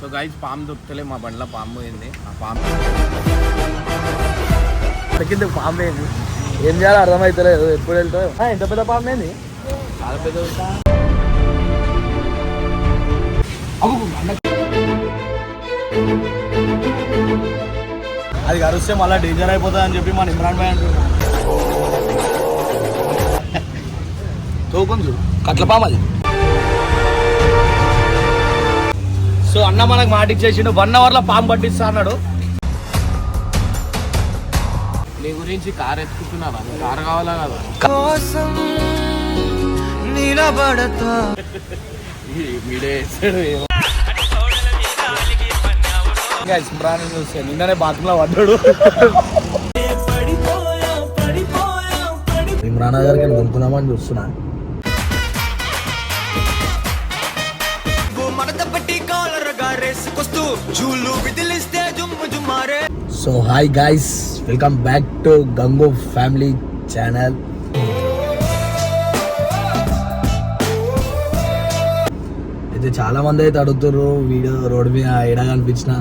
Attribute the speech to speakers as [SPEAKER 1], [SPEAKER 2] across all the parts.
[SPEAKER 1] So guys పాము దొరుకుతలే మా బండ్లో పాము పోయింది. ఆ పాము
[SPEAKER 2] కింద పాము ఏంది ఏం చేయాలో అర్థమవుతలేదు ఎప్పుడు వెళ్తావు ఎంత పెద్ద పాము ఏంది?
[SPEAKER 1] చాలా పెద్ద
[SPEAKER 2] అది కరిస్తే మళ్ళీ డేంజర్ అయిపోతుంది అని చెప్పి మన ఇమ్రాన్ భాయ్ అంటున్నాడు. చూడు. కట్ల పాము అది. సో అన్న మనకు మాట ఇచ్చేసిండు. వన్ అవర్లో పాము పట్టిస్తా అన్నాడు.
[SPEAKER 1] నీ గురించి కార్ ఎత్తుకుంటున్నావా? కార్ కావాలా కదా? ఏమో.
[SPEAKER 2] ఇంకా ఇమ్రాన్ చూస్తే నిన్ననే బాత్రూమ్లో పడ్డాడు ఇమ్రాన్ గారికి so hi guys welcome back to గంగో family channel అయితే చాలా మంది అయితే అడుగుతారు వీడియో రోడ్ మీద ఎడ కనిపించిన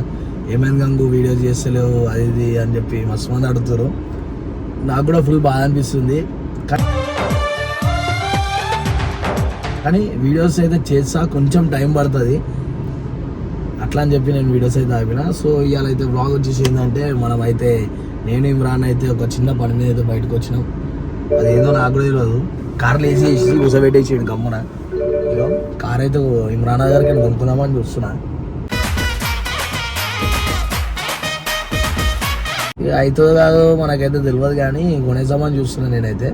[SPEAKER 2] ఏమైంది గంగు వీడియో చేస్తలేవు అది ఇది అని చెప్పి మస్తు మంది అడుగుతారు నాకు కూడా ఫుల్ బాధ అనిపిస్తుంది. కానీ వీడియోస్ అయితే చేసా కొంచెం టైం పడుతుంది. అట్లా అని చెప్పి నేను వీడియోస్ అయితే ఆపిన. సో ఇవాళ అయితే బ్లాగ్ వచ్చేసి ఏంటంటే మనం అయితే నేను ఇమ్రాన్ అయితే ఒక చిన్న పని మీద అయితే బయటకు వచ్చినాం. అది ఏదో నాకు కూడా తెలియదు కార్లు వేసి వేసి కూసబెట్టేసి గమ్మున. ఇగో కార్ అయితే ఇమ్రాన్ గారికి నేను కొనుక్కుందామని చూస్తున్నా. అయితే కాదు కాదో మనకైతే తెలియదు కానీ కొనేసామని చూస్తున్నా నేనైతే.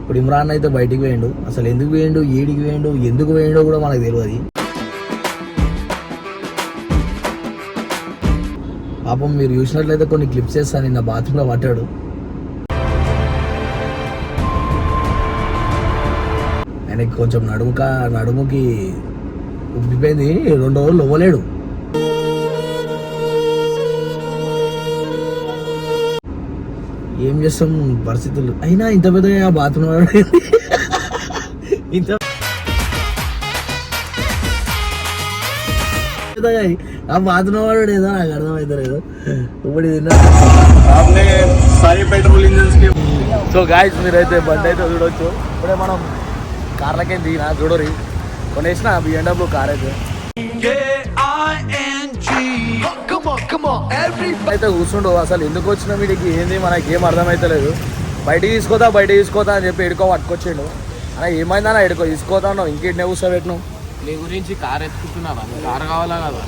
[SPEAKER 2] ఇప్పుడు ఇమ్రాన్ అయితే బయటికి పోయిండు. అసలు ఎందుకు వేయండు ఏడికి వేయండు ఎందుకు వేయండో కూడా మనకు తెలియదు పాపం మీరు చూసినట్లయితే కొన్ని క్లిప్స్ చేస్తాను నిన్న బాత్రూంలో పట్టాడు ఆయనకి కొంచెం నడుముక నడుముకి ఉబ్బిపోయింది రెండు రోజులు ఇవ్వలేడు ఏం చేస్తాం పరిస్థితులు? అయినా ఇంత పెద్దగా బాత్రూమ్ ఇంత పెద్దగా ఆ బాత్రూమ్ వాడు ఏదో నాకు అర్థమవుతలేదు ఇప్పుడు ఇది
[SPEAKER 1] సాయి పెట్రోల్ ఇంజన్స్కి
[SPEAKER 2] సో గాయస్ మీరైతే బండి అయితే చూడొచ్చు. ఇప్పుడే మనం కార్లకే దిగిన చూడరి. కొనేసిన బిఎండబ్ల్యూ కార్ అయితే. అయితే కూర్చుండు అసలు ఎందుకు వచ్చిన వీడికి ఏంది? మనకి ఏం అర్థమైతలేదు బయటికి తీసుకోతా బయటికి తీసుకోతా అని చెప్పి ఎడుకో పట్టుకొచ్చిండు. అలా ఏమైందన్నా ఎడుకో తీసుకోతాను ఇంకేంటి కూర్చోబెట్టిను
[SPEAKER 1] నీ గురించి కార్ ఎత్తుకుంటున్నావా? కార్ కావాలా కదా?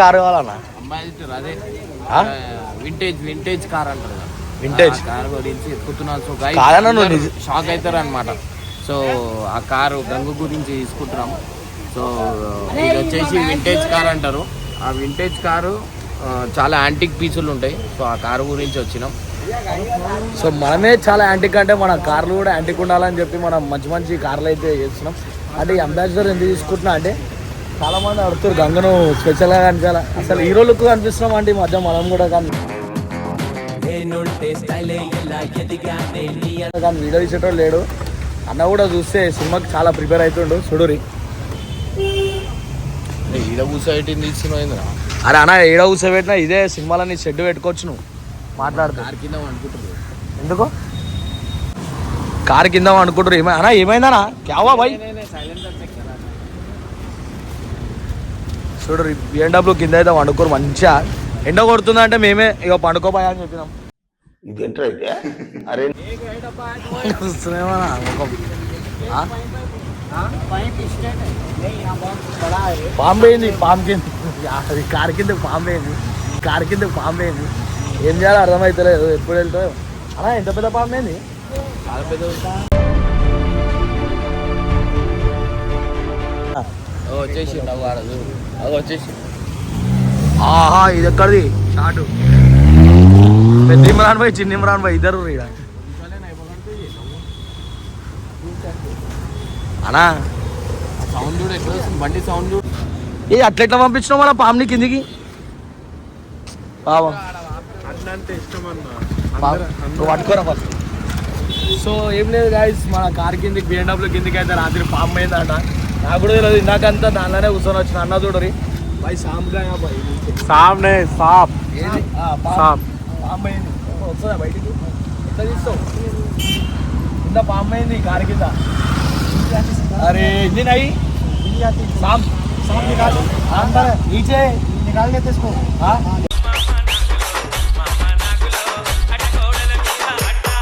[SPEAKER 2] కార్ కావాలన్నా?
[SPEAKER 1] అమ్మాయి అదే? వింటేజ్ వింటేజ్ కార్ అంటారు? ఆ కార్ గురించి ఎత్తుకుతున్నాను సో షాక్ అవుతారు అనమాట సో ఆ కారు గంగు గురించి తీసుకుంటున్నాము సో ఇది వచ్చేసి వింటేజ్ కార్ అంటారు. ఆ వింటేజ్ కారు చాలా యాంటిక్ పీసులు ఉంటాయి. సో ఆ కారు గురించి వచ్చినాం.
[SPEAKER 2] సో మనమే చాలా యాంటిక్ అంటే మన కార్లు కూడా యాంటిక్ ఉండాలని చెప్పి మనం మంచి మంచి కార్లు అయితే చేస్తున్నాం. అంటే ఈ అంబాసిడర్ ఎందుకు తీసుకుంటున్నా అంటే చాలా మంది అడుగుతారు గంగను స్పెషల్గా కనిపించాలి? అసలు హీరో లుక్ కనిపిస్తున్నాం అంటే ఈ మధ్య మనం కూడా కానీ. కానీ వీడియో తీసేటోడు లేడు. అన్న కూడా చూస్తే సినిమాకి చాలా ప్రిపేర్ అవుతుండు. చూడురి
[SPEAKER 1] ఈడ కూర్చోబెట్టి తీసుకుని
[SPEAKER 2] అరే అన్న ఏడో కూర్చోబెట్టినా ఇదే సినిమాలని షెడ్ పెట్టుకోవచ్చు నువ్వు. మాట్లాడుతా
[SPEAKER 1] కార్ కింద అనుకుంటున్నారు
[SPEAKER 2] ఎందుకు? కారు కింద అనుకుంటారు ఏమై అన్నా ఏమైందనా క్యావా బాయ్ చూడు బిఎండబ్ల్యూ కింద అయితే వండుకోరు మంచిగా. ఎండ కొడుతుందంటే మేమే ఇక పండుకోపోయా అని చెప్పినాం. ఆ? పాము పోయింది పాము కింద. అది కారు కింద పోయింది కారు కింద పోయింది ఏం చేయాలో అర్థమవుతలేదు ఎప్పుడు వెళ్తావు అలా ఎంత పెద్ద పాము పోయింది
[SPEAKER 1] చాలా పెద్ద వచ్చేసి అది వచ్చేసి
[SPEAKER 2] ఆహా ఇది ఎక్కడిది? షాటు. పెద్ద ఇమ్రాన్ భాయ్ చిన్న ఇమ్రాన్ భాయ్ ఇద్దరు ఈడ. అనా
[SPEAKER 1] సౌండ్ చూడు ఎట్లా బండి సౌండ్ చూడు.
[SPEAKER 2] ఏ అట్లా ఎట్లా పంపించినావు మన పాముని కిందికి? పాపం.
[SPEAKER 1] అంటే ఇష్టం
[SPEAKER 2] సో ఏం లేదు గాయస్ మన కార్ కింది బిఎండబ్ల్యూ కిందకి అయితే రాత్రి పామ్ అయిందట. నాకు కూడా తెలియదు ఇందాకంతా దానిలోనే కూర్చొని వచ్చిన అన్న చూడరి బై సామ్ బాయ్.
[SPEAKER 3] సామ్నే
[SPEAKER 2] సాప్ సాప్ పామ్ అయింది. వస్తుందా బయటికి? ఎంత తీస్తావు? ఇంత పామ్ అయింది కార్ కింద. అరే ఇంజిన్ అయ్యి సామ్ సామ్ నికాలు నీచే నికాలనే తీసుకో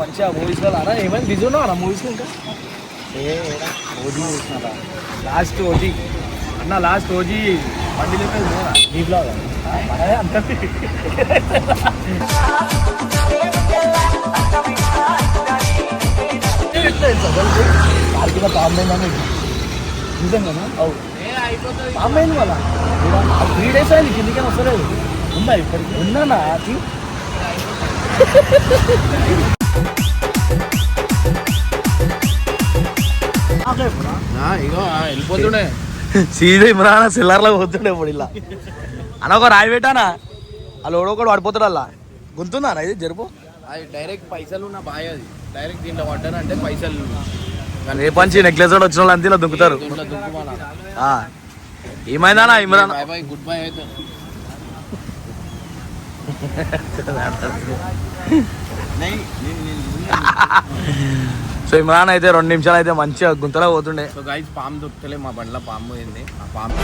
[SPEAKER 2] మంచిగా మూవీస్లో అన్నా ఏమైనా బిజీ ఉన్నావు అన్న మూవీస్లో ఇంకా? ఓజీ చూసినారా లాస్ట్ ఓజీ. అన్న లాస్ట్ ఓజీ బండి లేదు ఈ బ్లాగ్ అంత. పార్కిలో పాంబైందని నిజంగానా అవు. పాంబైంది వాళ్ళ త్రీ డేస్ అయింది కిందికే వస్తలేదు. ఉందా ఇప్పటికి? ఉన్నానా
[SPEAKER 1] వెళ్ళిపోతుండే.
[SPEAKER 2] సీదా ఇమ్రాన్ సిల్లర్లో పోతుండే ఇప్పుడు ఇలా. అన్న ఒక రాయి పెట్టానా? అలా ఒకడు పడిపోతాడు అలా. గుంతుందా అన్న ఇది జరుపు?
[SPEAKER 1] అది డైరెక్ట్ పైసలు ఉన్న బాయ్ అది. డైరెక్ట్ దీంట్లో పడ్డానంటే పైసలు.
[SPEAKER 2] రేపంచి నెక్లెస్ కూడా వచ్చిన వాళ్ళు అంతే ఇలా దుంకుతారు.
[SPEAKER 1] దీంట్లో దుక్కుమాన
[SPEAKER 2] ఆ. ఏమైందన్నా ఇమ్రాన్?
[SPEAKER 1] గుడ్ బై అయితే.
[SPEAKER 2] సో ఇమ్రాన్ అయితే రెండు నిమిషాలు అయితే మంచిగా గుంతలో పోతుండే.
[SPEAKER 1] సో గైస్ పాము దొరుకుతలే మా బండ్లో పాము పోయింది. ఆ పాము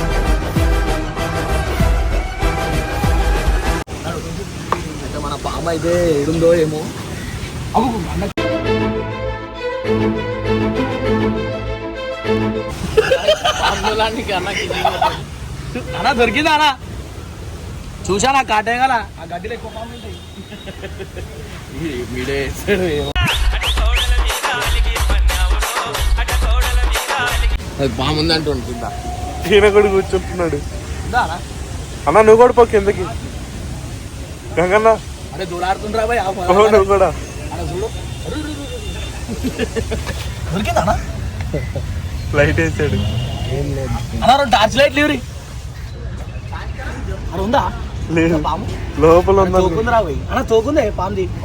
[SPEAKER 2] అయితే మన పాము అయితే ఏడుందో ఏమో. అన్న దొరికిందా అన్న? చూసానా కాటే కదా ఆ గడ్డిలో ఎక్కువ పాము ఉంటాయి
[SPEAKER 1] అది పాము ఉంది అంటుండు కింద
[SPEAKER 3] ఈయన కూడా కూర్చుంటున్నాడు.
[SPEAKER 2] అన్న
[SPEAKER 3] నువ్వు కూడా పో కిందకి. గంగన్న.
[SPEAKER 2] అరే
[SPEAKER 3] పో నువ్వు కూడా.
[SPEAKER 2] చూడు. దొరికిందా అన్న?
[SPEAKER 3] లైట్ వేసాడు.
[SPEAKER 2] అన్న రెండు టార్చ్ లైట్లు ఇవ్వరి. అక్కడ ఉందా?
[SPEAKER 3] లేదు.
[SPEAKER 2] పాము
[SPEAKER 3] లోపల ఉందా?
[SPEAKER 2] తోకుంది రా పోయి అన్న తోకుందే పాముది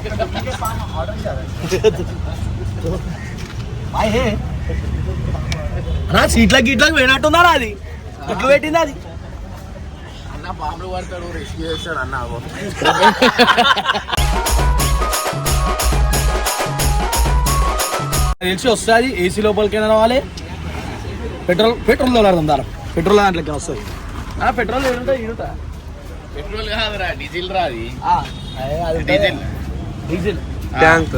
[SPEAKER 2] బాయ్ హే. అన్న సీట్లకి గీట్లకి పోయినట్టుందా రా అది? ఎట్లు పెట్టింది అది.
[SPEAKER 1] అన్న పాములు పడతాడు రెస్క్యూ చేస్తాడు అన్న అగో.
[SPEAKER 2] తెలిసి వస్తుంది ఏసీ లోపలికి రావాలి. పెట్రోల్ పెట్రోల్ దొరకదు దాని పెట్రోల్ దాంట్లోకి వస్తుంది. ఆ పెట్రోల్ ఏడుంటా ఈడుంటా
[SPEAKER 1] పెట్రోల్ కాదురా డీజిల్ రా అది.
[SPEAKER 2] అది
[SPEAKER 1] డీజిల్.
[SPEAKER 2] డీజిల్.
[SPEAKER 3] ట్యాంక్.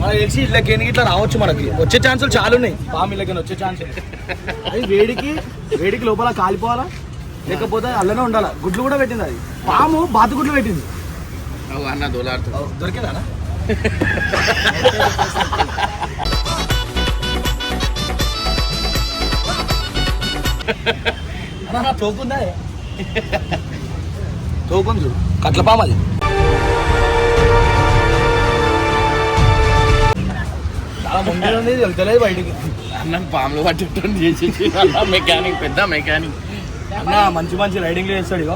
[SPEAKER 2] మనకు తెలిసి ఇళ్ళకి ఎన్ని ఇట్లా రావచ్చు మనకి. వచ్చే ఛాన్సులు చాలా ఉన్నాయి పాము ఇళ్ళకి వచ్చే ఛాన్స్ అది వేడికి వేడికి లోపల కాలిపోవాలా? లేకపోతే అల్లనే ఉండాలా? గుడ్లు కూడా పెట్టింది అది. పాము బాతు గుడ్లు పెట్టింది
[SPEAKER 1] అన్న
[SPEAKER 2] దొరికిందా తోకుందా తోకుంది కట్ల పాము అది. వెళ్తలేదు బయటికి.
[SPEAKER 1] అన్న పాములు పట్టేటట్టు చేసేసి అన్న మెకానిక్ పెద్ద మెకానిక్
[SPEAKER 2] అన్న మంచి మంచి రైడింగ్ చేస్తాడు ఇక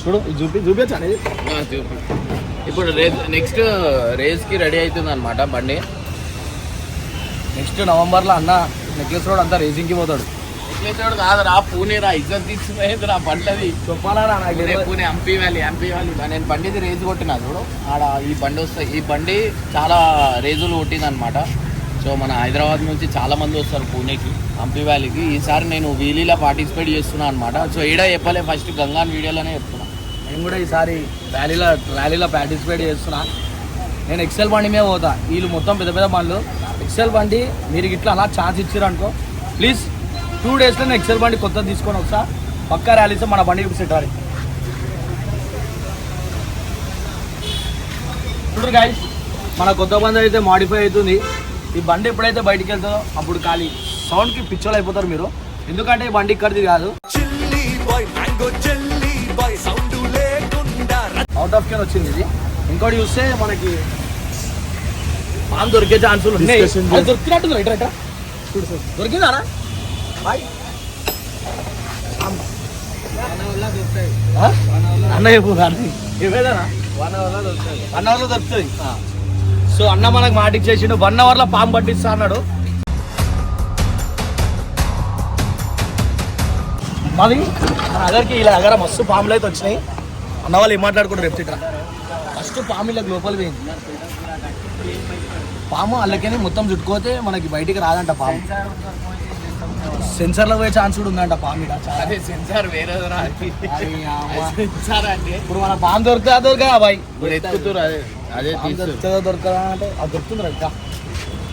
[SPEAKER 2] చూడు చూపి చూపించచ్చు అనేది.
[SPEAKER 1] ఇప్పుడు రేస్ నెక్స్ట్ రేస్కి రెడీ అవుతుంది అనమాట బండి.
[SPEAKER 2] నెక్స్ట్ నవంబర్లో అన్న నెక్లెస్ రోడ్ అంతా రేసింగ్కి పోతాడు.
[SPEAKER 1] ఎట్లయితే కాదురా పూణే రా ఇజ్జత్ తీసుకునేది రా బండ్లది
[SPEAKER 2] చెప్పాలా
[SPEAKER 1] పూణే హంపి వ్యాలీ హంపి వ్యాలీ నేను బండిది రేసు కొట్టినా చూడు. ఆడ ఈ బండి వస్తాయి ఈ బండి చాలా రేజులు కొట్టింది అనమాట సో మన హైదరాబాద్ నుంచి చాలా మంది వస్తారు పూణేకి హంపి వ్యాలీకి. ఈసారి నేను వీలీలో పార్టిసిపేట్ చేస్తున్నా అనమాట సో ఈడ చెప్పలే ఫస్ట్ గంగాన్ వీడియోలోనే చెప్తున్నా.
[SPEAKER 2] నేను కూడా ఈసారి ర్యాలీలో ర్యాలీలో పార్టిసిపేట్ చేస్తున్నా. నేను ఎక్సెల్ బండి మీద పోతా. వీళ్ళు మొత్తం పెద్ద పెద్ద బండ్లు. ఎక్సెల్ బండి మీరు ఇట్లా అలా ఛాన్స్ ఇచ్చారు అనుకో ప్లీజ్ టూ డేస్లో నేను ఎక్సెల్ బండి కొత్తది తీసుకొని వస్తా. పక్కా ర్యాలీస్ మన బండి సెట్ అవ్వాలి. చూడరు గాయస్ మన కొత్త బండి అయితే మాడిఫై అవుతుంది. ఈ బండి ఎప్పుడైతే బయటికి వెళ్తుందో అప్పుడు ఖాళీ సౌండ్కి పిచ్చోలు అయిపోతారు మీరు. ఎందుకంటే ఈ బండి ఇక్కడిది కాదు. అవుట్ ఆఫ్ క్యాన్ వచ్చింది ఇది. ఇంకోటి చూస్తే మనకి పాన్ దొరికే ఛాన్సులు ఉన్నాయి. దొరికినట్టుంది రైట్ రైట్ చూడు సార్. దొరికిందా బాయ్. అన్న చెప్పు అన్న ఏవేదా వన్ అవర్లో దొరుకుతుంది. వన్ అవర్లో దొరుకుతుంది సో అన్న మనకు మాటికి చేసిండు వన్ అవర్లో పాము పట్టిస్తా అన్నాడు. మాది మన దగ్గరికి ఇలా దగ్గర మస్తు పాములు అయితే వచ్చినాయి. అన్న వాళ్ళు ఏం మాట్లాడుకుంటారు రేపు ఫస్ట్ పాము ఇలా లోపల పోయింది. పాము అల్లకని మొత్తం చుట్టుకోతే మనకి బయటికి రాదంట పాము. సెన్సర్లో పోయే ఛాన్స్ కూడా ఉందంట పాము
[SPEAKER 1] అదే సెన్సార్ వేరే
[SPEAKER 2] ఇప్పుడు మన పాము దొరుకుతుందా దొరకదా బాయ్.
[SPEAKER 1] ఇప్పుడు ఎత్తుతురు అదే. అదే
[SPEAKER 2] దొరుకుతుందా దొరకదా అంటే అది దొరుకుతుంది ఇంకా.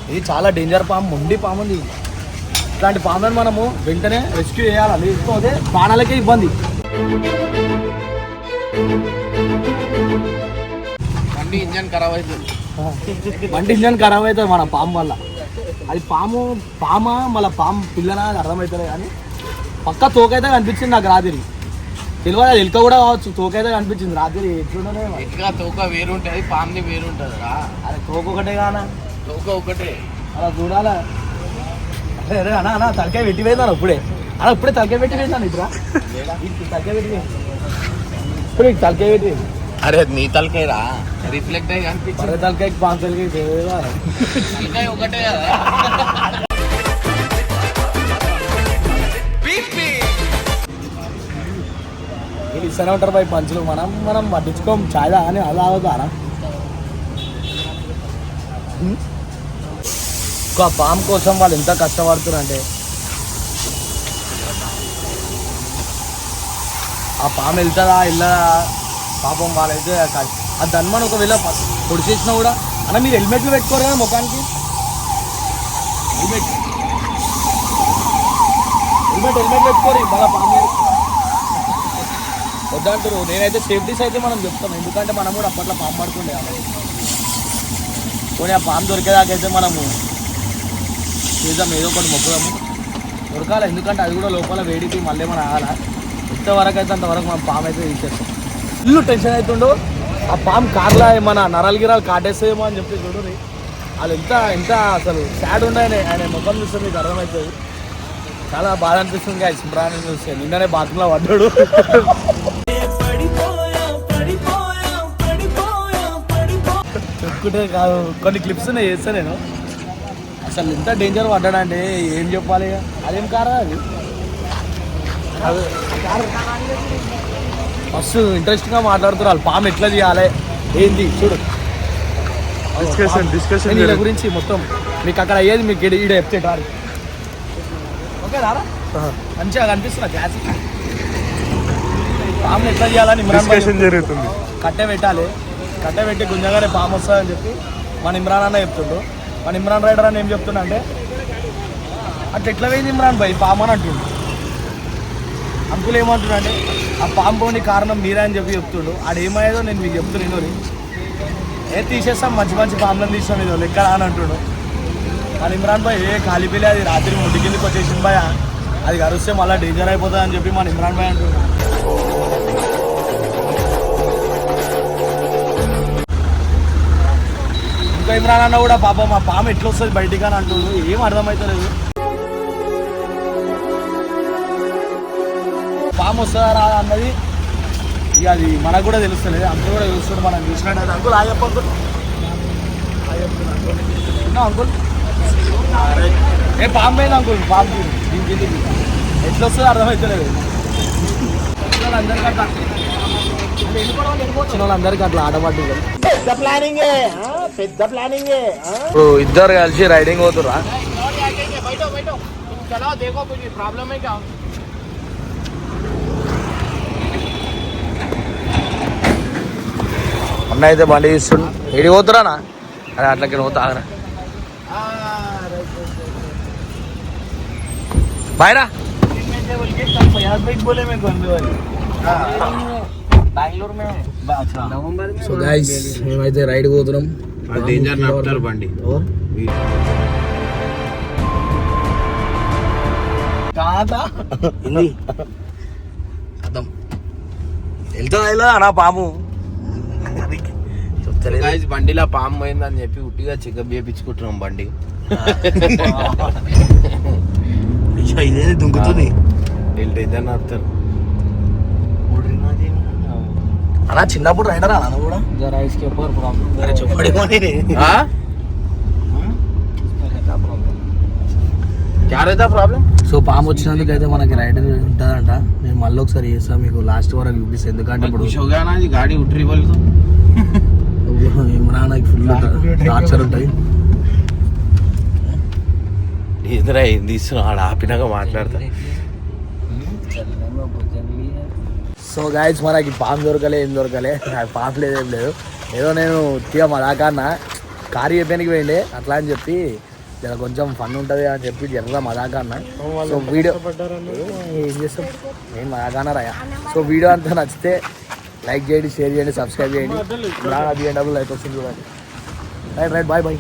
[SPEAKER 2] ఇది చాలా డేంజర్ పాము మొండి పాము ఉంది ఇట్లాంటి పాములను మనము వెంటనే రెస్క్యూ చేయాలి? లేకపోతే ప్రాణాలకే ఇబ్బంది.
[SPEAKER 1] బండి ఇంజన్ ఖరాబ్ అవుతుంది.
[SPEAKER 2] బండి ఇంజన్ ఖరాబ్ అవుతుంది మన పాము వల్ల. అది పాము పామ మళ్ళీ పాము పిల్లనా అర్థమవుతుంది కానీ పక్క తోకైతే కనిపించింది నాకు రాత్రి. తెలియదు? ఎలుక కూడా కావచ్చు. తోకైతే కనిపించింది. రాత్రి ఎట్లుండనే
[SPEAKER 1] ఇటుగా తోక వేరుంటది పామ్ది వేరుంటది రా
[SPEAKER 2] అది తోక ఒకటే కానా?
[SPEAKER 1] తోక ఒకటే.
[SPEAKER 2] అలా చూడాలా? అరే అరే అన్న అన్న తలకాయ పెట్టి పోయిందాను అప్పుడే అలా ఇప్పుడే తలకాయ పెట్టి పోయిందాను ఇప్పుడు? తలకాయ పెట్టి పోయింది. ఇప్పుడు ఈ తలకాయ పెట్టి
[SPEAKER 1] అరే నీ తలకాయ రా రిఫ్లెక్ట్ అయ్యి కనిపించింది.
[SPEAKER 2] పాము తలకాయ తెలియదా?
[SPEAKER 1] తలకాయ ఒకటే కదా.
[SPEAKER 2] ఇస్తూనే ఉంటారు పై పంచులు. మనం మనం పట్టించుకోం. చాలా అని అలా అవుతారా? ఒక పాము కోసం వాళ్ళు ఎంత కష్టపడుతున్నారంటే. ఆ పాము వెళ్తుందా వెళ్ళదా? పాపం వాళ్ళైతే ఆ ధన్మను ఒకవేళ పొడిచేసినా కూడా అన్న మీరు హెల్మెట్లు పెట్టుకోరు కదా ముఖానికి? హెల్మెట్ హెల్మెట్ హెల్మెట్ పెట్టుకోరు. మళ్ళీ పాము వద్దంటారు నేనైతే సేఫ్టీస్ అయితే మనం చెప్తాం. ఎందుకంటే మనం కూడా అప్పట్లో పాము పడుతుండే పోనీ ఆ పాము దొరికేదాకైతే మనము చేద్దాం. ఏదో ఒకటి మొక్కుదాము. దొరకాలి. ఎందుకంటే అది కూడా లోపల వేడికి మళ్ళీ మనం ఆగాల? ఎంతవరకు అయితే అంతవరకు మనం పాము అయితే తీసేస్తాం. ఇల్లు టెన్షన్ అవుతుండో ఆ పాము కార్లా మన నరాలు గిరాలు కాటేస్తాయేమో అని చెప్పి చూడండి వాళ్ళు ఎంత ఎంత అసలు సాడ్ ఉండే ఆయన ముఖం చూస్తే మీకు అర్థమవుతుంది. చాలా బాధ అనిపిస్తుంది ఆయన ఇమ్రాన్ చూస్తే నిన్ననే బాత్రూంలో పడ్డాడు. చెప్పుకుంటే కాదు. కొన్ని క్లిప్స్ నేను చేస్తా నేను. అసలు ఎంత డేంజర్ పడ్డాడంటే ఏం చెప్పాలి? అదేం కారా అది? అది కారు. మస్తు ఇంట్రెస్టింగ్గా మాట్లాడుతున్నారు. వాళ్ళు పాము ఎట్లా తీయాలి? ఏంది? చూడు.
[SPEAKER 3] డిస్కషన్ డిస్కషన్
[SPEAKER 2] వీళ్ళ గురించి మొత్తం మీకు అక్కడ అయ్యేది మీకు ఈడ ఈడ చెప్తే రారు ఓకే రారా? మంచిగా కనిపిస్తున్నా క్లాస్ పాములు ఎట్లా చేయాలని
[SPEAKER 3] డిస్కషన్ జరుగుతుంది.
[SPEAKER 2] కట్టె పెట్టాలి. కట్ట పెట్టి గుంజగానే పాము వస్తుందని చెప్పి మన ఇమ్రాన్ అన్న చెప్తుండు. మన ఇమ్రాన్ రైడర్ అని ఏం చెప్తున్నా అంటే అట్లా ఎట్లా పోయింది ఇమ్రాన్ భాయ్ పాము? అని అంటుండు. అంకులు ఏమంటున్నా అంటే ఆ పాము పోని కారణం మీరే అని చెప్పి చెప్తుండు. ఆడు ఏమయ్యేదో నేను మీకు చెప్తున్నాను ఏ తీసేస్తాం మంచి మంచి పాములను తీస్తాం ఇది లెక్క అని అంటుండు. మన ఇమ్రాన్ భాయ్ ఏ కాలిపిలే అది రాత్రి ముడ్డి కిందకి వచ్చేసింది భయ అది కరిస్తే మళ్ళీ డేంజర్ అయిపోతుంది అని చెప్పి మన ఇమ్రాన్ భాయ్ అంటుండు. ఇంకా ఇమ్రాన్ అన్న కూడా పాప మా పాము ఎట్లా వస్తుంది బయటికి అని అంటుండు. ఏం అర్థమవుతలేదు పాము వస్తుందా రాదా అన్నది ఇక అది మనకు కూడా తెలుస్తలేదు. అంకుల్ కూడా తెలుస్తుంది మనం చూసినట్టు అంకుల్ ఆయప్ప అంకుల్. అంకుల్? అరే, ఏ పాము పోయింది అంకుల్? పాము. దీనికి ఎట్లా వస్తుందో అర్థమవుతలేదు వచ్చిన వాళ్ళందరికీ అట్లా ఆడబడ్డు పెద్ద ప్లానింగ్ పెద్ద ప్లానింగ్ ఇప్పుడు ఇద్దరు కలిసి రైడింగ్ పోతురా అన్న అయితే బండి ఇస్తుండు ఏడి పోతురానా? అరే అట్లకి పోతా ఆగరా.
[SPEAKER 1] బాయ్ రా.
[SPEAKER 2] సో గైస్ మేమైతే రైడ్ పోతున్నాం.
[SPEAKER 1] డేంజర్ నడుపుతారు బండి.
[SPEAKER 2] ఎవరు? కాదా? అర్థం. వెళ్తుందా ఇలా నా పాము
[SPEAKER 1] బండిలో పాము పోయిందని చెప్పి ఉట్టిగా చెకప్ చేయించుకుంటున్నాం బండి.
[SPEAKER 2] అయ్యో, ఇదే దుంకుతుంది?
[SPEAKER 1] వీళ్ళు డేంజర్ నడుపుతారు.
[SPEAKER 2] అలా చిన్నప్పుడు రైడర్ అలా కూడా?
[SPEAKER 4] జరా ఇస్కే పర్ ప్రాబ్లం
[SPEAKER 2] అరే చెప్పడి కొని
[SPEAKER 1] ఆ? ప్రాబ్లం
[SPEAKER 2] సో పాము వచ్చినందుకు అయితే మనకి రైడర్ ఉంటారంట నేను మళ్ళీ ఒకసారి చేస్తాను మీకు లాస్ట్ వరకు చూపిస్తాను ఎందుకంటే ఇప్పుడు
[SPEAKER 1] గాడి ఉట్రి వాళ్ళు
[SPEAKER 2] ఇమ్రానాకి ఫుల్ టార్చర్ ఉంటాయి.
[SPEAKER 1] ఎదురా ఏం తీసుకున్నావు ఆడ ఆపినాక
[SPEAKER 4] మాట్లాడతాయి
[SPEAKER 2] సో గాయస్ మనకి పాము దొరకలే ఏం దొరకలే. నాకు పాము లేదు ఏం లేదు. ఏదో నేను తీయ మా దాకా అన్న. కారు చెప్పడానికి పోయిండే అట్లా అని చెప్పి జర కొంచెం ఫన్ ఉంటుంది అని చెప్పి జనరల్గా మా దాకా అన్న. సో వీడియో ఏం చేస్తాం? నేను మా దాకా రాయా. సో వీడియో అంతా నచ్చితే లైక్ చేయండి షేర్ చేయండి సబ్స్క్రైబ్ చేయండి. బిఎండబ్ల్యూ లైక్ వస్తుంది చూడండి. Right right bye bye